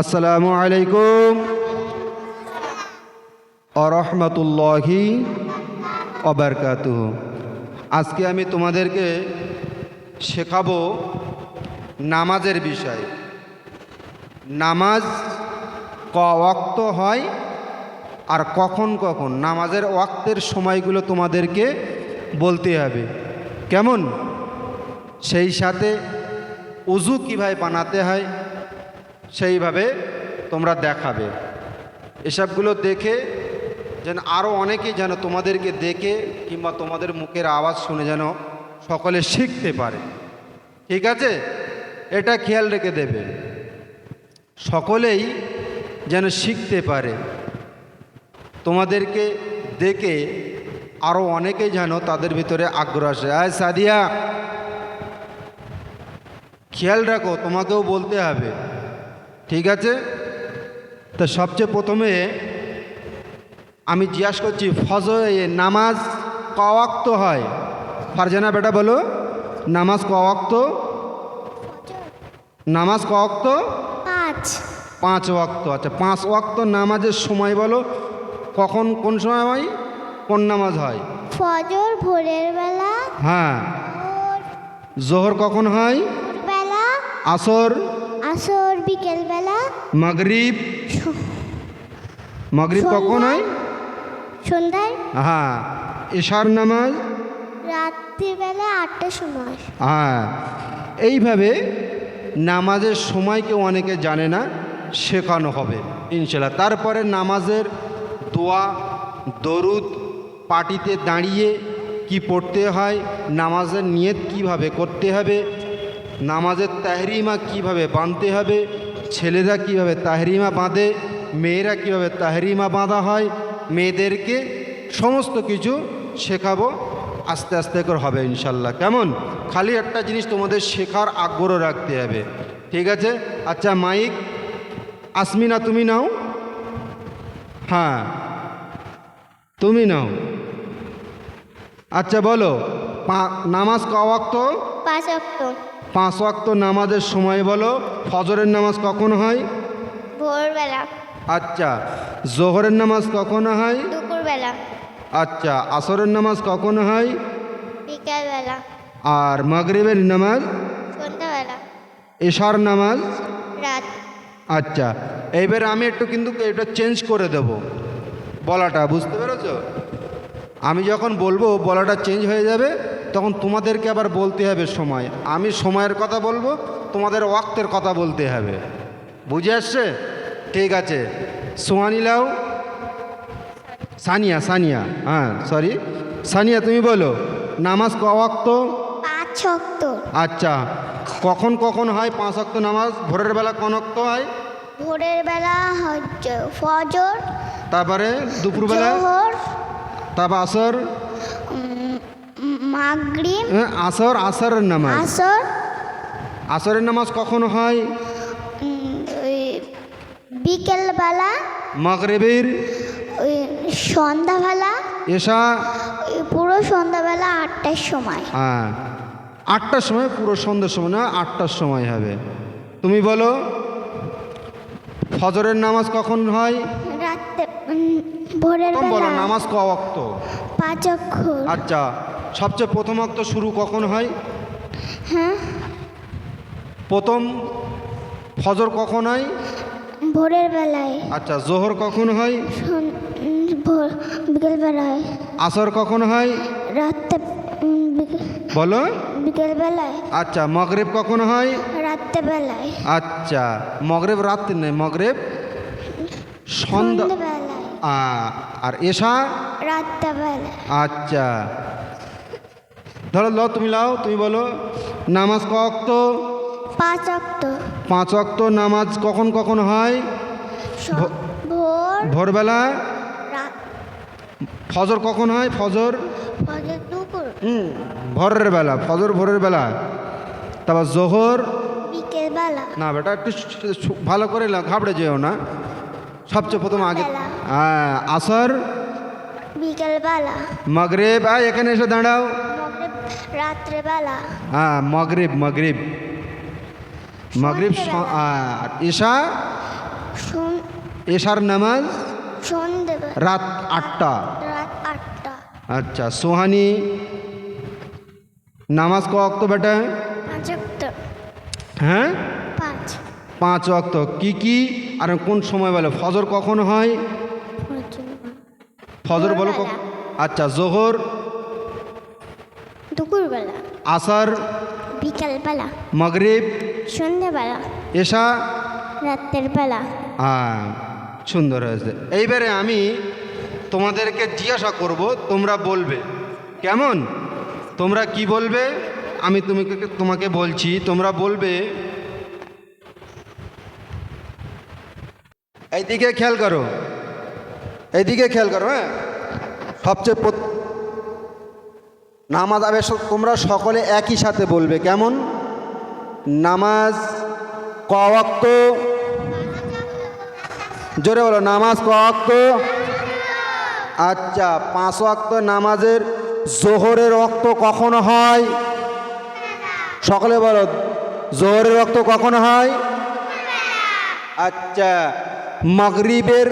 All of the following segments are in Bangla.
আসসালামু আলাইকুম। আরহামতুল্লাহি অবরকাতু আজকে আমি তোমাদেরকে শেখাবো নামাজের বিষয়। নামাজ ক ওয়াক্ত হয় আর কখন কখন, নামাজের ওয়াক্তের সময়গুলো তোমাদেরকে বলতে হবে। কেমন? সেই সাথে উজু কীভাবে বানাতে হয় সেইভাবে তোমরা দেখাবে। এসবগুলো দেখে যেন আরও অনেকেই যেন তোমাদেরকে দেখে কিংবা তোমাদের মুখের আওয়াজ শুনে যেন সকলে শিখতে পারে। ঠিক আছে? এটা খেয়াল রেখে দেবে। সকলেই যেন শিখতে পারে। তোমাদেরকে দেখে আরও অনেকেই যেন তাদের ভিতরে আগ্রহ আসে। আয় সাদিয়া, খেয়াল রাখো, তোমাকেও বলতে হবে। ঠিক আছে? তো সবচেয়ে প্রথমে আমি জিজ্ঞাসা করছি ফজর এ নামাজ কওয়াক্ত হয়? ফারজানা বেটা বলো নামাজ কওয়াক্ত? নামাজ কওয়াক্ত? পাঁচ। পাঁচ ওয়াক্ত আচ্ছা পাঁচ ওয়াক্ত নামাজের সময় বলো কখন কোন সময় হয়? কোন নামাজ হয়? ফজর ভোরের বেলা হ্যাঁ। জোহর কখন হয়? বেলা আসর? আসর। বিকেল বেলা মাগরিব মাগরিব কখন হয়? সন্ধ্যায়? হ্যাঁ এশার নামাজ? রাত্রিবেলা আটটার সময়। হ্যাঁ এইভাবে নামাজের সময়কে অনেকে জানে না শেখানো হবে ইনশাল্লাহ তারপরে নামাজের দোয়া দরুদ পাটিতে দাঁড়িয়ে কি পড়তে হয় নামাজের নিয়ত কীভাবে করতে হবে নামাজের তাহরিমা কীভাবে বাঁধতে হবে ছেলেরা কীভাবে তাহরিমা বাঁধে, মেয়েরা কীভাবে তাহরিমা বাঁধা হয়, মেয়েদেরকে সমস্ত কিছু শেখাবো, আস্তে আস্তে করে হবে ইনশাল্লাহ। কেমন? খালি একটা জিনিস তোমাদের শেখার আগ্রহ রাখতে হবে। ঠিক আছে? আচ্ছা মাইক। আসমিনা, তুমি নাও। হ্যাঁ। তুমি নাও। আচ্ছা বলো। নামাজ ক ওয়াক্ত? পাঁচ পাঁচ ওয়াক্ত নামাজের সময় বলো ফজরের নামাজ কখন হয়? ভোরবেলা। আচ্ছা জোহরের নামাজ কখন হয়? দুপুরবেলা। আচ্ছা আসরের নামাজ কখন হয়? বিকেলবেলা। আর মাগরিবের নামাজ? সন্ধ্যাবেলা। এশার নামাজ? রাত। আচ্ছা এইবার আমি একটু কিন্তু এটা চেঞ্জ করে দেব বলাটা বুঝতে পেরেছ? আমি যখন বলব বলাটা চেঞ্জ হয়ে যাবে। তখন তোমাদেরকে আবার বলতে হবে সময়। আমি সময়ের কথা বলব তোমাদের ওয়াক্তের কথা বলতে হবে। বুঝে আসছে? ঠিক আছে। সোহানি লাও। সানিয়া সানিয়া। হ্যাঁ সরি সানিয়া তুমি বলো নামাজ ক ওয়াক্ত? পাঁচ অক্ট আচ্ছা। কখন কখন হয় পাঁচ অক্ত নামাজ? ভোরের বেলা কোন অক্ত হয়? ভোরের বেলা হচ্ছে ফজর তারপরে দুপুরবেলা? তারপর আসর? মাগরিব আসর আসরের নামাজ। আসর। আসরের নামাজ কখন হয়? বিকেলবেলা মগরেবের ওই সন্ধ্যাবেলা এসা পুরো সন্ধ্যাবেলা আটটার সময়। হ্যাঁ। আটটার সময় পুরো সন্ধ্যের সময় না আটটার সময় হবে। তুমি বলো ফজরের নামাজ কখন হয়? রাত্রে ভোরের বলো বেলা। নামাজ ক অক্ত পাঁচ অক্ষর। আচ্ছা। সবচেয়ে প্রথম অক্ত শুরু কখন হয়? হ্যাঁ। প্রথম ফজর কখন হয়? ভোরের বেলায়। আচ্ছা জোহর কখন হয়? ভোর বিকেলবেলায় আসর কখন হয়? রাত্রে বিকে- বলো। বিকেলবেলায় আচ্ছা মগরেব কখন হয়? রাত্রেবেলায় আচ্ছা মগরেব রাত্রি নেই মগরেব সন্ধ্যা আর এশা? রাত্রেবেলায় আচ্ছা। ধরো ল তুমি লাও তুমি বলো নামাজ ক অক্ত? পাঁচ অক্ট পাঁচ অক্ত নামাজ কখন কখন হয়? ভোর ভোরবেলা? ফজর কখন হয়? ফজর? হুম ভোরের বেলা ফজর ভোরের বেলা। তারপর জোহর? না বেটা একটু ভালো করে ঘাবড়ে যেও না। সবচেয়ে প্রথম আগে। হ্যাঁ আসর? বিকেলবেলা। মগরেব এখানে এসে দাঁড়াও। রাত্রেবেলা। হ্যাঁ মগরিব মগরিব। মগরিব আর ঈশা? এশার নামাজ? রাত আটটা। আচ্ছা সোহানি নামাজ ক অক্ত বেটা? হ্যাঁ? পাঁচ। অক্ত। কি কি? আর কোন সময় বলে? ফজর কখন হয়? ফজর বলো? আচ্ছা জোহর আসর বিকালবেলা মগরিব সন্ধ্যেবেলা এশা রাতের বেলা হ্যাঁ সুন্দর হয়েছে। এইবারে আমি তোমাদেরকে জিজ্ঞাসা করব তোমরা বলবে। কেমন? তোমরা কি বলবে? আমি তুমি তোমাকে বলছি তোমরা বলবে। এইদিকে খেয়াল করো। এইদিকে খেয়াল করো হ্যাঁ। সবচেয়ে নামাজ আবে তোমরা সকলে একই সাথে বলবে, কেমন? নামাজ ক ওয়াক্ত? জোরে বলো, নামাজ ক ওয়াক্ত? আচ্ছা পাঁচ ওয়াক্ত নামাজের জোহরের রক্ত কখন হয়? সকলে বলো, জোহরের রক্ত কখন হয়? আচ্ছা মগরিবের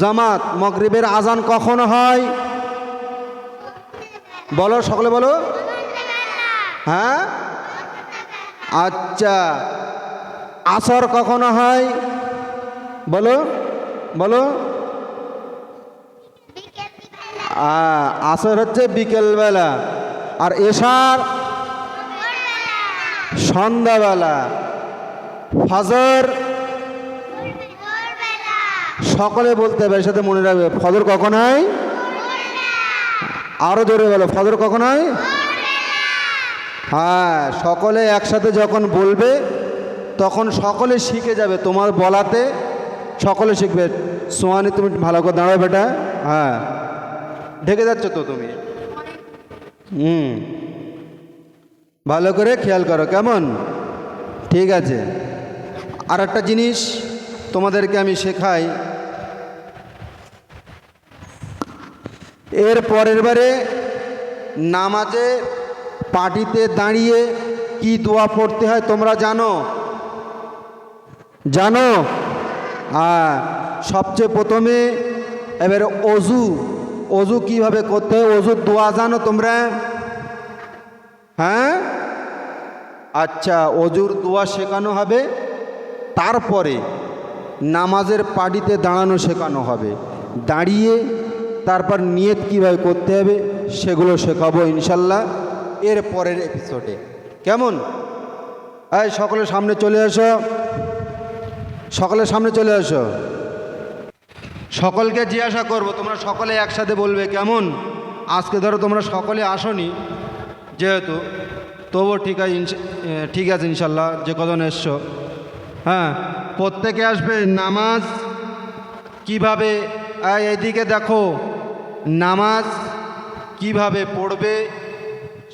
জামাত, মগরিবের আজান কখন হয়? বলো, সকলে বলো। হ্যাঁ? আচ্ছা। আসর কখনো হয়? বলো বলো। আসর হচ্ছে বিকেলবেলা। আর এশার সন্ধ্যাবেলা। ফজর সকলে বলতে হবে সাথে মনে রাখবে। ফজর কখন হয়? আরও জোরে বলো ফজর কখন হয়? হ্যাঁ সকলে একসাথে যখন বলবে, তখন সকলে শিখে যাবে তোমার বলাতে, সকলে শিখবে। সোয়ানি তুমি ভালো করে দাঁড়াও বেটা। হ্যাঁ ঢেকে যাচ্ছ তো তুমি। হুম, ভালো করে খেয়াল করো, কেমন? ঠিক আছে। আর একটা জিনিস তোমাদেরকে আমি শেখাই এর পরের বারে নামাজে পার্টিতে দাঁড়িয়ে কি দোয়া পড়তে হয় তোমরা জানো? জানো? হ্যাঁ সবচেয়ে প্রথমে এবারে অজু অজু কীভাবে করতে হয়? অজুর দোয়া জানো তোমরা? হ্যাঁ? আচ্ছা অজুর দোয়া শেখানো হবে, তারপরে নামাজের পার্টিতে দাঁড়ানো শেখানো হবে। দাঁড়িয়ে তারপর নিয়ত কীভাবে করতে হবে সেগুলো শেখাবো ইনশাল্লাহ এর পরের এপিসোডে কেমন? এই সকলের সামনে চলে এসো। সকলের সামনে চলে আসো সকলকে জিজ্ঞাসা করব তোমরা সকলে একসাথে বলবে কেমন? আজকে ধরো তোমরা সকলে আসনি যেহেতু তবুও ঠিক আছে ঠিক আছে ইনশাল্লাহ যে কজন এসছো। হ্যাঁ প্রত্যেকে আসবে নামাজ কীভাবে? এই, এদিকে দেখো নামাজ কীভাবে পড়বে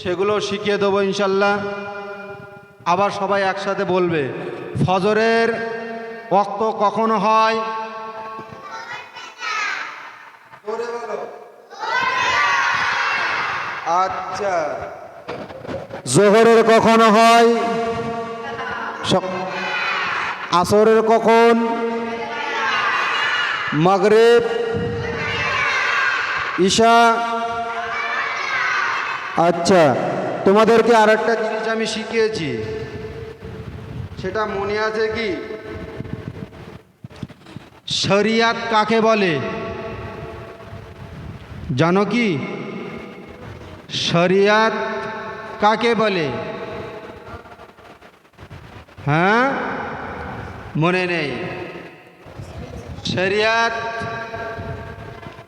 সেগুলো শিখিয়ে দেবো ইনশাল্লাহ। আবার সবাই একসাথে বলবে, ফজরের রক্ত কখন হয়? আচ্ছা। জোহরের কখন হয়? আসরের কখন? মাগরেব। ঈশা আচ্ছা তোমাদেরকে আর একটা জিনিস আমি শিখিয়েছি। সেটা মনে আছে কি? শরিয়াত কাকে বলে? জানো কি? শরিয়াত কাকে বলে? হ্যাঁ? মনে নেই। শরিয়াত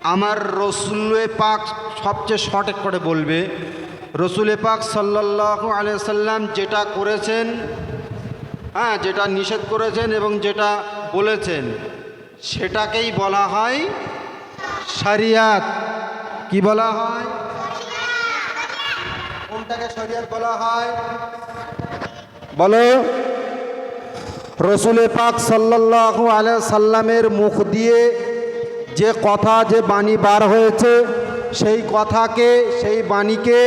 আমার রসুলে পাক সবচেয়ে সঠিক করে বলবে রসুলে পাক সাল্লাহ আলিয়াল্লাম যেটা করেছেন হ্যাঁ যেটা নিষেধ করেছেন এবং যেটা বলেছেন, সেটাকেই বলা হয় শরিয়াত। কি বলা হয়? কোনটাকে শরিয়াত বলা হয়? বলো। রসুলে পাক সাল্লাল্লাহু আলাইহি সাল্লামের মুখ দিয়ে যে কথা যে বাণী বার হয়েছে, সেই কথাকে, সেই বাণীকে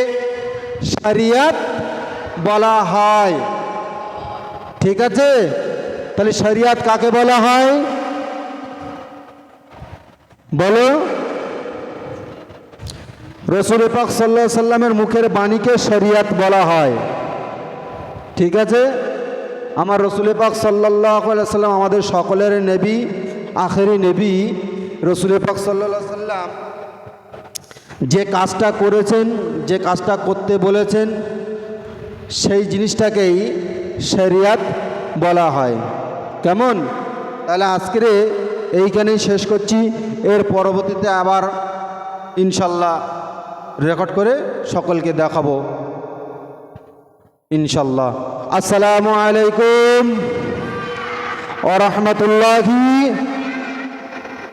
শরিয়াত বলা হয়। ঠিক আছে? তাহলে শরিয়াত কাকে বলা হয়? বলো। রসুল পাক সাল্লাহ সাল্লামের মুখের বাণীকে শরিয়াত বলা হয়। ঠিক আছে? আমার রসুল পাক সাল্লাহ সাল্লাম আমাদের সকলের নেবী, আখেরি নেবী। রসুল পাক সাল্লাহ সাল্লাম যে কাজটা করেছেন, যে কাজটা করতে বলেছেন, সেই জিনিসটাকেই শরিয়াত বলা হয়। কেমন? তাহলে আজকের এইখানেই শেষ করছি। এর পরবর্তীতে আবার ইনশাল্লাহ রেকর্ড করে সকলকে দেখাবো। ইনশাল্লাহ। আসসালামু আলাইকুম। ও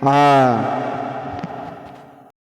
রহমতুল্লাহি হ্যাঁ